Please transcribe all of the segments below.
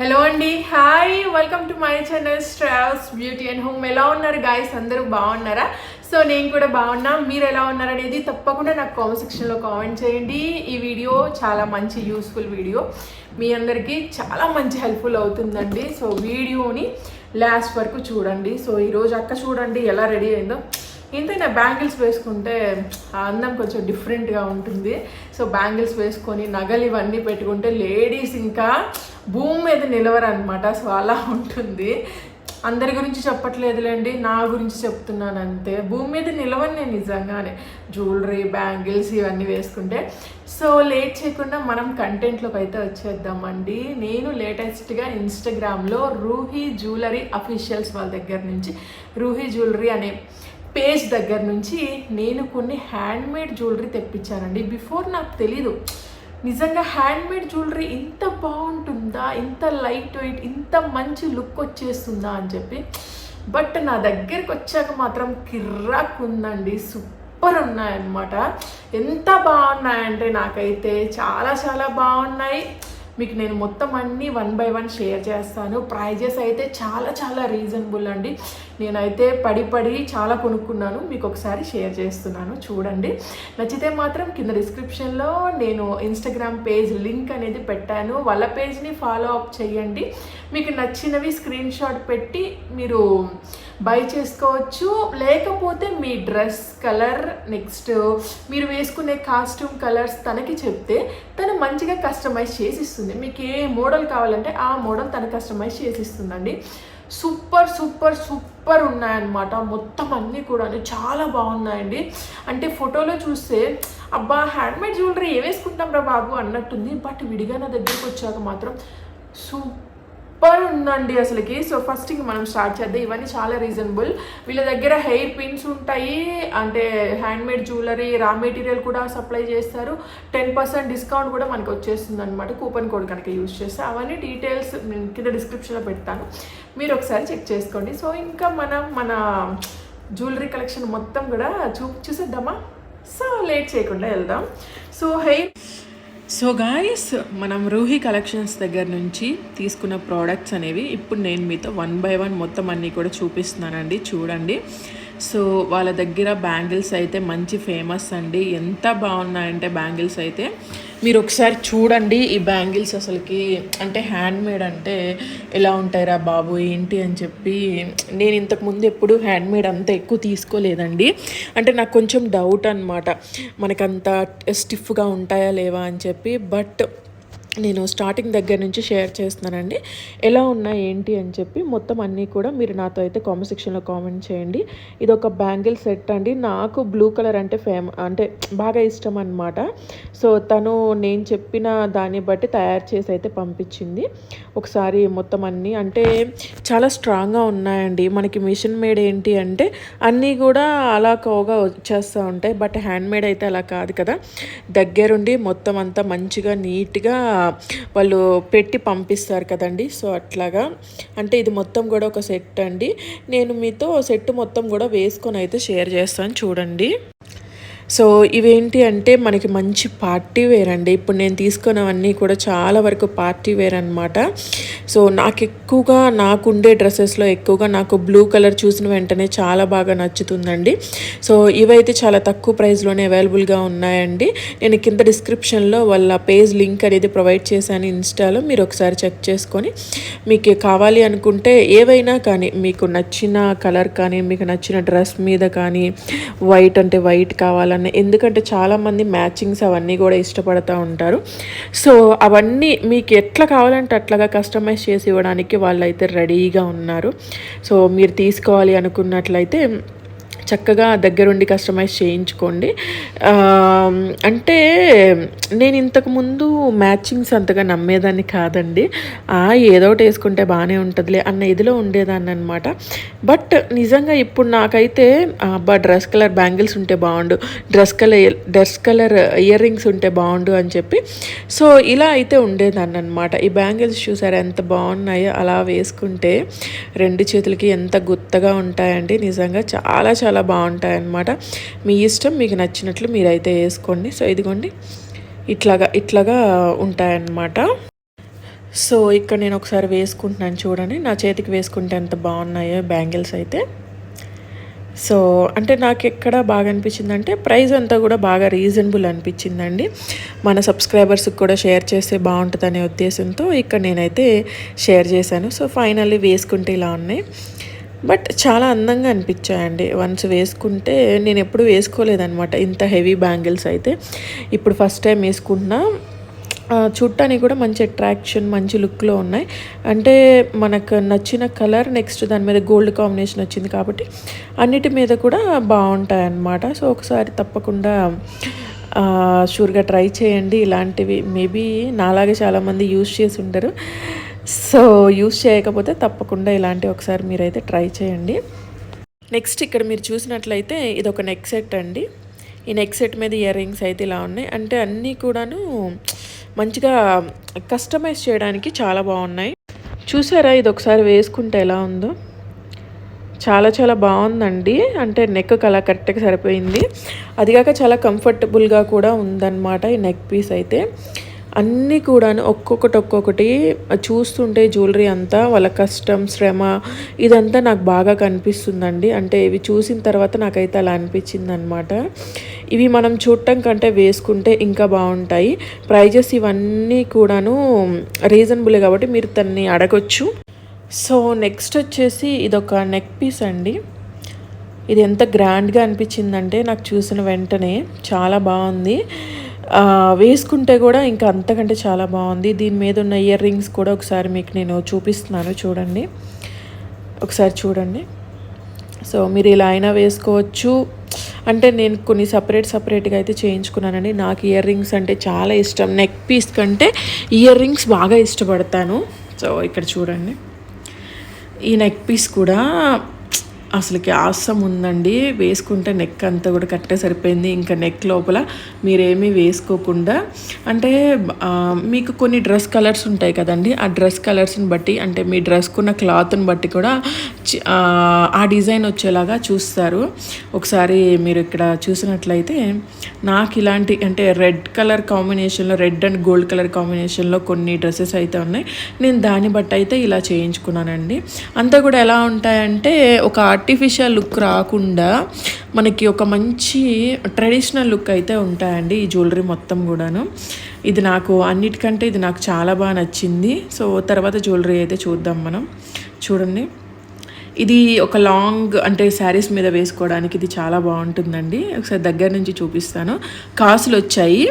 Hello అండి hi welcome to my channel స్ట్రావెల్స్ beauty and home ఎలా ఉన్నారు గాయస్ అందరూ బాగున్నారా? సో నేను కూడా బాగున్నా. మీరు ఎలా ఉన్నారు అనేది తప్పకుండా నాకు కామెంట్ సెక్షన్లో కామెంట్ చేయండి. ఈ వీడియో చాలా మంచి యూస్ఫుల్ వీడియో మీ అందరికీ చాలా మంచి హెల్ప్ఫుల్ అవుతుందండి. సో వీడియోని లాస్ట్ వరకు చూడండి. సో ఈరోజు అక్క చూడండి ఎలా రెడీ అయిందో. ఇంతైనా బ్యాంగిల్స్ వేసుకుంటే ఆ అందం కొంచెం డిఫరెంట్గా ఉంటుంది. సో బ్యాంగిల్స్ వేసుకొని నగలు ఇవన్నీ పెట్టుకుంటే లేడీస్ ఇంకా భూమి మీద నిలవరు అనమాట సో అలా ఉంటుంది. అందరి గురించి చెప్పట్లేదులేండి నా గురించి చెప్తున్నాను అంతే భూమి మీద నిలవని నేను నిజంగానే. జ్యువెలరీ బ్యాంగిల్స్ ఇవన్నీ వేసుకుంటే. సో లేట్ చేయకుండా మనం కంటెంట్లోకి అయితే వచ్చేద్దామండి. నేను లేటెస్ట్గా ఇన్స్టాగ్రామ్లో రూహీ జ్యువెలరీ అఫీషియల్స్ వాళ్ళ దగ్గర నుంచి రూహీ జ్యువెలరీ అనే పేజ్ దగ్గర నుంచి నేను కొన్ని హ్యాండ్మేడ్ జ్యువెలరీ తెప్పించానండి. బిఫోర్ నాకు తెలీదు. నిజంగా హ్యాండ్మేడ్ జ్యువెలరీ ఇంత బాగుంటుందా? ఇంత లైట్ వెయిట్ ఇంత మంచి లుక్ వచ్చేస్తుందా అని చెప్పి. బట్ నా దగ్గరికి వచ్చాక మాత్రం కిర్రాక్ ఉందండి. సూపర్ ఉన్నాయన్నమాట. ఎంత బాగున్నాయంటే నాకైతే చాలా చాలా బాగున్నాయి. మీకు నేను మొత్తం అన్నీ వన్ బై వన్ షేర్ చేస్తాను. ప్రైజెస్ అయితే చాలా చాలా రీజనబుల్ అండి. నేనైతే పడి పడి చాలా కొనుక్కున్నాను. మీకు ఒకసారి షేర్ చేస్తున్నాను. చూడండి. నచ్చితే మాత్రం కింద డిస్క్రిప్షన్లో నేను ఇన్స్టాగ్రామ్ పేజ్ లింక్ అనేది పెట్టాను. వాళ్ళ పేజ్ని ఫాలో అప్ చేయండి. మీకు నచ్చినవి స్క్రీన్ షాట్ పెట్టి మీరు బై చేసుకోవచ్చు. లేకపోతే మీ డ్రెస్ కలర్ నెక్స్ట్ మీరు వేసుకునే కాస్ట్యూమ్ కలర్స్ తనకి చెప్తే తను మంచిగా కస్టమైజ్ చేసి ఇస్తుంది మీకు ఏ మోడల్ కావాలంటే ఆ మోడల్ తను కస్టమైజ్ చేసి ఇస్తుందండి సూపర్ సూపర్ సూపర్ ఉన్నాయన్నమాట. మొత్తం అన్నీ కూడా చాలా బాగున్నాయండి. అంటే ఫోటోలో చూస్తే అబ్బా హ్యాండ్మేడ్ జ్యువెలరీ ఏ వేసుకుంటాం రా బాబు అన్నట్టుంది. బట్ విడిగా నా దగ్గరికి వచ్చాక మాత్రం సూపర్ సూపర్ ఉందండి అసలుకి. సో ఫస్ట్ ఇంక మనం స్టార్ట్ చేద్దాం. ఇవన్నీ చాలా రీజనబుల్ వీళ్ళ దగ్గర హెయిర్ పిన్స్ ఉంటాయి. అంటే హ్యాండ్మేడ్ జ్యువెలరీ రా మెటీరియల్ కూడా సప్లై చేస్తారు. టెన్ పర్సెంట్ డిస్కౌంట్ కూడా మనకు వచ్చేస్తుంది అనమాట కూపన్ కోడ్ కనుక యూజ్ చేస్తే అవన్నీ డీటెయిల్స్ కింద డిస్క్రిప్షన్లో పెడతాను. మీరు ఒకసారి చెక్ చేసుకోండి. సో ఇంకా మనం మన జ్యువెలరీ కలెక్షన్ మొత్తం కూడా చూ చూసేద్దామా? సో లేట్ చేయకుండా వెళ్దాం. సో హెయిర్ సో గాయస్ మనం రూహి కలెక్షన్స్ దగ్గర నుంచి తీసుకున్న ప్రోడక్ట్స్ అనేవి ఇప్పుడు నేను మీతో వన్ బై వన్ మొత్తం అన్నీ కూడా చూపిస్తున్నానండి చూడండి. సో వాళ్ళ దగ్గర బ్యాంగిల్స్ అయితే మంచి ఫేమస్ అండి. ఎంత బాగున్నాయంటే బ్యాంగిల్స్ అయితే. మీరు ఒకసారి చూడండి ఈ బ్యాంగిల్స్ అసలుకి. అంటే హ్యాండ్మేడ్ అంటే ఎలా ఉంటాయిరా బాబు ఏంటి అని చెప్పి. నేను ఇంతకుముందు ఎప్పుడు హ్యాండ్మేడ్ అంత ఎక్కువ తీసుకోలేదండి. అంటే నాకు కొంచెం డౌట్ అనమాట మనకంత స్టిఫ్గా ఉంటాయా లేవా అని చెప్పి. బట్ నేను స్టార్టింగ్ దగ్గర నుంచి షేర్ చేస్తున్నానండి. ఎలా ఉన్నాయి ఏంటి అని చెప్పి మొత్తం అన్నీ కూడా మీరు నాతో అయితే కామెంట్ సెక్షన్లో కామెంట్ చేయండి. ఇది ఒక బ్యాంగిల్ సెట్ అండి. నాకు బ్లూ కలర్ అంటే ఫేమ అంటే బాగా ఇష్టం అనమాట సో తను నేను చెప్పిన దాన్ని బట్టి తయారు చేసి అయితే పంపించింది. ఒకసారి మొత్తం అన్నీ అంటే చాలా స్ట్రాంగ్గా ఉన్నాయండి. మనకి మిషన్ మేడ్ ఏంటి అంటే అన్నీ కూడా అలా కోగా వచ్చేస్తూ ఉంటాయి. బట్ హ్యాండ్ మేడ్ అయితే అలా కాదు కదా. దగ్గరుండి మొత్తం అంతా మంచిగా నీట్గా వాళ్ళు పెట్టి పంపిస్తారు కదండి. సో అట్లాగా. అంటే ఇది మొత్తం కూడా ఒక సెట్ అండి. నేను మీతో సెట్ మొత్తం కూడా వేసుకొని అయితే షేర్ చేస్తాను చూడండి. సో ఇవేంటి అంటే మనకి మంచి పార్టీ వేర్ అండి. ఇప్పుడు నేను తీసుకున్నవన్నీ కూడా చాలా వరకు పార్టీ వేర్ అనమాట సో నాకు ఎక్కువగా నాకు ఉండే డ్రెస్సెస్లో ఎక్కువగా నాకు బ్లూ కలర్ చూసిన వెంటనే చాలా బాగా నచ్చుతుందండి. సో ఇవైతే చాలా తక్కువ ప్రైస్లోనే అవైలబుల్గా ఉన్నాయండి. నేను కింద డిస్క్రిప్షన్లో వాళ్ళ పేజ్ లింక్ అనేది ప్రొవైడ్ చేశాను ఇన్స్టాలో మీరు ఒకసారి చెక్ చేసుకొని మీకు కావాలి అనుకుంటే ఏవైనా కానీ మీకు నచ్చిన కలర్ కానీ మీకు నచ్చిన డ్రెస్ మీద కానీ వైట్ అంటే వైట్ కావాలన్న ఎందుకంటే చాలామంది మ్యాచింగ్స్ అవన్నీ కూడా ఇష్టపడతూ ఉంటారు. సో అవన్నీ మీకు ఎట్లా కావాలంటే అట్లాగా కస్టమైజ్ చేసి ఇవ్వడానికి వాళ్ళైతే రెడీగా ఉన్నారు. సో మీరు తీసుకోవాలి అనుకున్నట్లయితే చక్కగా దగ్గరుండి కస్టమైజ్ చేయించుకోండి. అంటే నేను ఇంతకుముందు మ్యాచింగ్స్ అంతగా నమ్మేదాన్ని కాదండి. ఆ, ఏదో ఒకటి వేసుకుంటే బాగానే ఉంటుందిలే అన్న ఇదిలో ఉండేదాన్ని అనమాట బట్ నిజంగా ఇప్పుడు నాకైతే అబ్బా డ్రెస్ కలర్ బ్యాంగిల్స్ ఉంటే బాగుండు dress colour dress colour earrings ఉంటే బాగుండు అని చెప్పి. సో ఇలా అయితే ఉండేదాన్ని అనమాట ఈ బ్యాంగిల్స్ చూసారా ఎంత బాగున్నాయో అలా వేసుకుంటే రెండు చేతులకి ఎంత గుత్తగా ఉంటాయండి. నిజంగా చాలా చాలా బాగుంటాయి అన్నమాట మీ ఇష్టం మీకు నచ్చినట్లు మీరైతే వేసుకోండి. సో ఇదిగోండి. ఇట్లాగా ఇట్లాగా ఉంటాయన్నమాట. సో ఇక్కడ నేను ఒకసారి వేసుకుంటున్నాను చూడండి. నా చేతికి వేసుకుంటే ఎంత బాగున్నాయో బ్యాంగిల్స్ అయితే. సో అంటే నాకు ఎక్కడ బాగా అనిపించింది అంటే ప్రైస్ అంతా కూడా బాగా రీజనబుల్ అనిపించిందండి. మన సబ్స్క్రైబర్స్కి కూడా షేర్ చేస్తే బాగుంటుందనే ఉద్దేశంతో ఇక్కడ నేనైతే షేర్ చేశాను. సో ఫైనల్లీ వేసుకుంటే ఇలా ఉన్నాయి. బట్ చాలా అందంగా అనిపించాయండి. వన్స్ వేసుకుంటే నేను ఎప్పుడు వేసుకోలేదన్నమాట. ఇంత హెవీ బ్యాంగిల్స్ అయితే. ఇప్పుడు ఫస్ట్ టైం వేసుకుంటున్నా. ఆ, చూడటానికి కూడా మంచి అట్రాక్షన్ మంచి లుక్లో ఉన్నాయి. అంటే మనకు నచ్చిన కలర్ నెక్స్ట్ దాని మీద గోల్డ్ కాంబినేషన్ వచ్చింది కాబట్టి అన్నిటి మీద కూడా బాగుంటాయి అన్నమాట సో ఒకసారి తప్పకుండా షూర్గా ట్రై చేయండి. ఇలాంటివి మేబీ నాలాగే చాలామంది యూజ్ చేసి ఉంటారు. సో యూస్ చేయకపోతే తప్పకుండా ఇలాంటివి ఒకసారి మీరైతే ట్రై చేయండి. నెక్స్ట్ ఇక్కడ మీరు చూసినట్లయితే ఇది ఒక నెక్ సెట్ అండి. ఈ నెక్ సెట్ మీద ఇయర్ రింగ్స్ అయితే ఇలా ఉన్నాయి. అంటే అన్నీ కూడాను మంచిగా కస్టమైజ్ చేయడానికి చాలా బాగున్నాయి. చూసారా ఇది ఒకసారి వేసుకుంటే ఎలా ఉందో? చాలా చాలా బాగుందండి. అంటే నెక్ అలా కరెక్ట్గా సరిపోయింది. అదిగాక చాలా కంఫర్టబుల్గా కూడా ఉందన్నమాట ఈ నెక్ పీస్ అయితే. అన్నీ కూడాను ఒక్కొక్కటి ఒక్కొక్కటి చూస్తుంటే జ్యువెలరీ అంతా వాళ్ళ కష్టం శ్రమ ఇదంతా నాకు బాగా కనిపిస్తుందండి. అంటే ఇవి చూసిన తర్వాత నాకైతే అలా అనిపించింది అనమాట ఇవి మనం చూడటం కంటే వేసుకుంటే ఇంకా బాగుంటాయి. ప్రైజెస్ ఇవన్నీ కూడాను రీజనబుల్ కాబట్టి మీరు తన్ని అడగొచ్చు. సో నెక్స్ట్ వచ్చేసి ఇదొక నెక్ పీస్ అండి. ఇది ఎంత గ్రాండ్గా అనిపించిందంటే నాకు చూసిన వెంటనే చాలా బాగుంది. వేసుకుంటే కూడా ఇంకా అంతకంటే చాలా బాగుంది. దీని మీద ఉన్న ఇయర్ రింగ్స్ కూడా ఒకసారి మీకు నేను చూపిస్తున్నాను చూడండి. ఒకసారి చూడండి. సో మీరు ఇలా అయినా వేసుకోవచ్చు. అంటే నేను కొన్ని సపరేట్ సపరేట్గా అయితే చేయించుకున్నానండి. నాకు ఇయర్ రింగ్స్ అంటే చాలా ఇష్టం. నెక్ పీస్ కంటే ఇయర్ రింగ్స్ బాగా ఇష్టపడతాను. సో ఇక్కడ చూడండి. ఈ నెక్ పీస్ కూడా అసలుకి ఆసం ఉందండి. వేసుకుంటే నెక్ అంతా కూడా కట్టే సరిపోయింది. ఇంకా నెక్ లోపల మీరేమీ వేసుకోకుండా అంటే మీకు కొన్ని డ్రెస్ కలర్స్ ఉంటాయి కదండి. ఆ డ్రెస్ కలర్స్ని బట్టి అంటే మీ డ్రెస్కున్న క్లాత్ని బట్టి కూడా ఆ, డిజైన్ వచ్చేలాగా చూస్తారు. ఒకసారి మీరు ఇక్కడ చూసినట్లయితే నాకు ఇలాంటి అంటే రెడ్ కలర్ కాంబినేషన్లో రెడ్ అండ్ గోల్డ్ కలర్ కాంబినేషన్లో కొన్ని డ్రెస్సెస్ అయితే ఉన్నాయి. నేను దాన్ని బట్టి అయితే ఇలా చేయించుకున్నానండి. అంతా కూడా ఎలా ఉంటాయంటే ఒక ఆర్టిఫిషియల్ లుక్ రాకుండా మనకి ఒక మంచి ట్రెడిషనల్ లుక్ అయితే ఉంటాయండి ఈ జ్యువెలరీ మొత్తం కూడాను. ఇది నాకు అన్నిటికంటే ఇది నాకు చాలా బాగా నచ్చింది. సో తర్వాత జ్యువెలరీ అయితే చూద్దాం మనం. చూడండి. ఇది ఒక లాంగ్ అంటే శారీస్ మీద వేసుకోవడానికి ఇది చాలా బాగుంటుందండి. ఒకసారి దగ్గర నుంచి చూపిస్తాను. కాసులు వచ్చాయి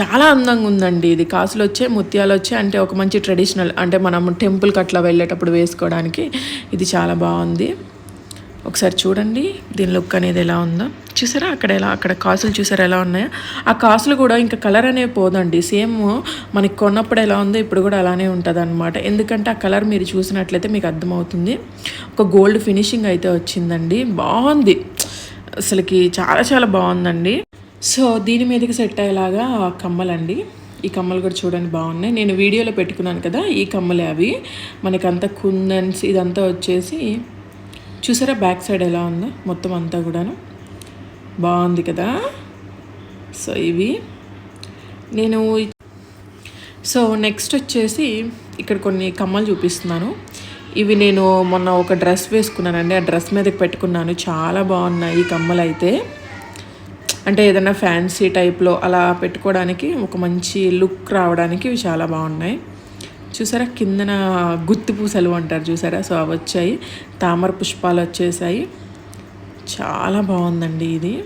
చాలా అందంగా ఉందండి. ఇది కాసులు వచ్చే ముత్యాలు వచ్చే అంటే ఒక మంచి ట్రెడిషనల్ అంటే మనం టెంపుల్కి అట్లా వెళ్ళేటప్పుడు వేసుకోవడానికి ఇది చాలా బాగుంది. ఒకసారి చూడండి దీని లుక్ అనేది ఎలా ఉందో. చూసారా? అక్కడ ఎలా అక్కడ కాసులు చూసారా? ఎలా ఉన్నాయో? ఆ కాసులు కూడా ఇంకా కలర్ అనేవి పోదండి. సేమ్ మనకి కొన్నప్పుడు ఎలా ఉందో ఇప్పుడు కూడా అలానే ఉంటుంది అనమాట ఎందుకంటే ఆ కలర్ మీరు చూసినట్లయితే మీకు అర్థమవుతుంది. ఒక గోల్డ్ ఫినిషింగ్ అయితే వచ్చిందండి. బాగుంది. అసలుకి చాలా చాలా బాగుందండి. సో దీని మీదకి సెట్ అయ్యేలాగా కమ్మలండి. ఈ కమ్మలు కూడా చూడండి బాగున్నాయి. నేను వీడియోలో పెట్టుకున్నాను కదా ఈ కమ్మలే అవి. మనకంతా కుందన్స్ ఇదంతా వచ్చేసి చూసారా బ్యాక్ సైడ్ ఎలా ఉందో? మొత్తం అంతా కూడాను బాగుంది కదా? సో ఇవి నేను సో నెక్స్ట్ వచ్చేసి ఇక్కడ కొన్ని కమ్మలు చూపిస్తున్నాను. ఇవి నేను మొన్న ఒక డ్రెస్ వేసుకున్నానండి. ఆ డ్రెస్ మీదకి పెట్టుకున్నాను. చాలా బాగున్నాయి ఈ కమ్మలు అయితే అంటే ఏదైనా ఫ్యాన్సీ టైప్లో అలా పెట్టుకోవడానికి ఒక మంచి లుక్ రావడానికి ఇవి చాలా బాగున్నాయి. చూసారా? కిందన గుత్తి పూసలు అంటారు చూసారా? సో అవి వచ్చాయి. తామర పుష్పాలు వచ్చేసాయి. చాలా బాగుందండి ఇది.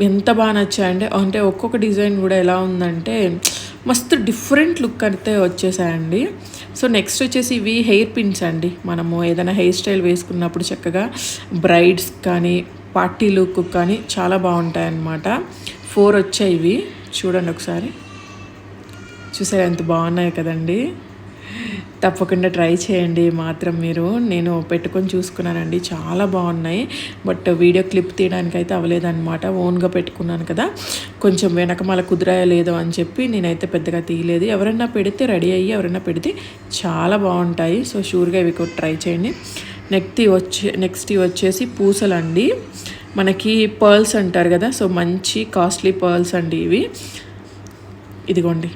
ఎంత బాగా నచ్చాయంటే అంటే ఒక్కొక్క డిజైన్ కూడా ఎలా ఉందంటే మస్తు డిఫరెంట్ లుక్ అయితే వచ్చేసాయండి. సో నెక్స్ట్ వచ్చేసి ఇవి హెయిర్ పిన్స్ అండి. మనము ఏదైనా హెయిర్ స్టైల్ వేసుకున్నప్పుడు చక్కగా బ్రైడ్స్ కానీ పార్టీ లుక్ కానీ చాలా బాగుంటాయి అన్నమాట ఫోర్ వచ్చాయి ఇవి. చూడండి ఒకసారి. చూసారు ఎంత బాగున్నాయి కదండి. తప్పకుండా ట్రై చేయండి. మాత్రం మీరు. నేను పెట్టుకొని చూసుకున్నానండి. చాలా బాగున్నాయి. బట్ వీడియో క్లిప్ తీయడానికి అయితే అవ్వలేదన్నమాట. ఓన్గా పెట్టుకున్నాను కదా. కొంచెం వెనకమాల కుదిరాయో లేదో అని చెప్పి నేనైతే పెద్దగా తీయలేదు. ఎవరైనా పెడితే రెడీ అయ్యి ఎవరైనా పెడితే చాలా బాగుంటాయి. సో షూర్గా ఇవి కూడా ట్రై చేయండి. నెక్స్ట్ వచ్చే నెక్స్ట్ వచ్చేసి పూసలండి. మనకి పర్ల్స్ అంటారు కదా సో మంచి కాస్ట్లీ పర్ల్స్ అండి ఇవి. ఇదిగోండి.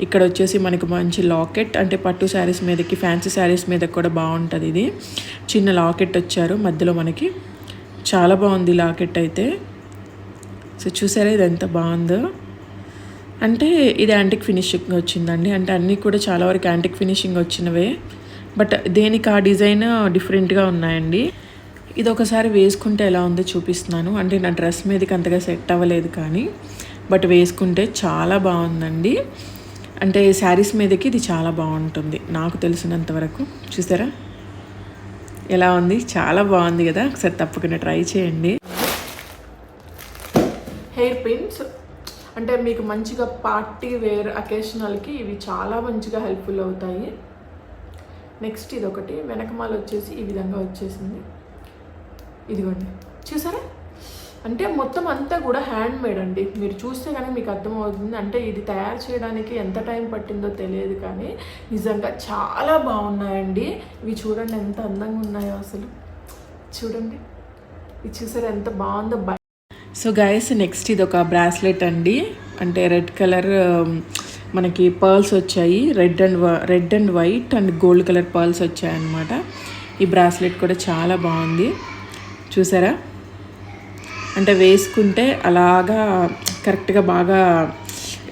ఇక్కడ వచ్చేసి మనకి మంచి లాకెట్ అంటే పట్టు శారీస్ మీదకి ఫ్యాన్సీ శారీస్ మీద కూడా బాగుంటుంది ఇది. చిన్న లాకెట్ వచ్చారు మధ్యలో మనకి చాలా బాగుంది లాకెట్ అయితే. సో చూసారా ఇది ఎంత బాగుందో? అంటే ఇది యాంటిక్ ఫినిషింగ్ వచ్చిందండి. అంటే అన్నీ కూడా చాలా వరకు యాంటిక్ ఫినిషింగ్ వచ్చినవే. బట్ దేనికి ఆ డిజైన్ డిఫరెంట్గా ఉన్నాయండి. ఇది ఒకసారి వేసుకుంటే ఎలా ఉందో చూపిస్తున్నాను. అంటే నా డ్రెస్ మీదకి అంతగా సెట్ అవ్వలేదు కానీ బట్ వేసుకుంటే చాలా బాగుందండి. అంటే శారీస్ మీదకి ఇది చాలా బాగుంటుంది. నాకు తెలిసినంత వరకు. చూసారా? ఎలా ఉంది? చాలా బాగుంది కదా. ఒకసారి తప్పకుండా ట్రై చేయండి. Hair pins. అంటే మీకు మంచిగా పార్టీ వేర్ అకేషనల్కి ఇవి చాలా మంచిగా హెల్ప్ఫుల్ అవుతాయి. నెక్స్ట్ ఇది ఒకటి వెనకమాల వచ్చేసి ఈ విధంగా వచ్చేసింది. ఇదిగోండి. చూసారా? అంటే మొత్తం అంతా కూడా హ్యాండ్ మేడ్ అండి. మీరు చూస్తే కానీ మీకు అర్థమవుతుంది. అంటే ఇది తయారు చేయడానికి ఎంత టైం పట్టిందో తెలియదు కానీ నిజంగా చాలా బాగున్నాయండి. ఇవి చూడండి ఎంత అందంగా ఉన్నాయో అసలు. చూడండి. ఇది చూసారా ఎంత బాగుందో సో గైస్ నెక్స్ట్ ఇది ఒక బ్రాస్లెట్ అండి. అంటే రెడ్ కలర్ మనకి పర్ల్స్ వచ్చాయి. Red and red and white and gold colour pearls వచ్చాయన్నమాట ఈ బ్రాస్లెట్ కూడా చాలా బాగుంది. చూసారా? అంటే వేసుకుంటే అలాగా కరెక్ట్గా బాగా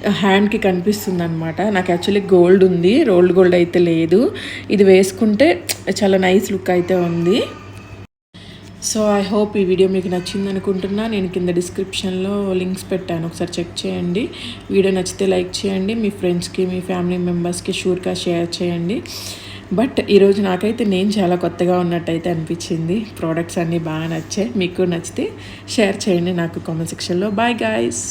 హ్యాండ్కి కనిపిస్తుంది అనమాట నాకు యాక్చువల్లీ గోల్డ్ ఉంది. రోల్డ్ గోల్డ్ అయితే లేదు. ఇది వేసుకుంటే చాలా నైస్ లుక్ అయితే ఉంది. సో ఐ హోప్ ఈ వీడియో మీకు నచ్చింది అనుకుంటున్నా. నేను కింద డిస్క్రిప్షన్లో లింక్స్ పెట్టాను. ఒకసారి చెక్ చేయండి. వీడియో నచ్చితే లైక్ చేయండి. మీ ఫ్రెండ్స్కి మీ ఫ్యామిలీ మెంబర్స్కి షూర్గా షేర్ చేయండి. బట్ ఈరోజు నాకైతే నేను చాలా కొత్తగా ఉన్నట్టయితే అనిపించింది. ప్రోడక్ట్స్ అన్నీ బాగా నచ్చాయి. మీకు నచ్చితే షేర్ చేయండి నాకు కామెంట్ సెక్షన్లో బాయ్ గాయస్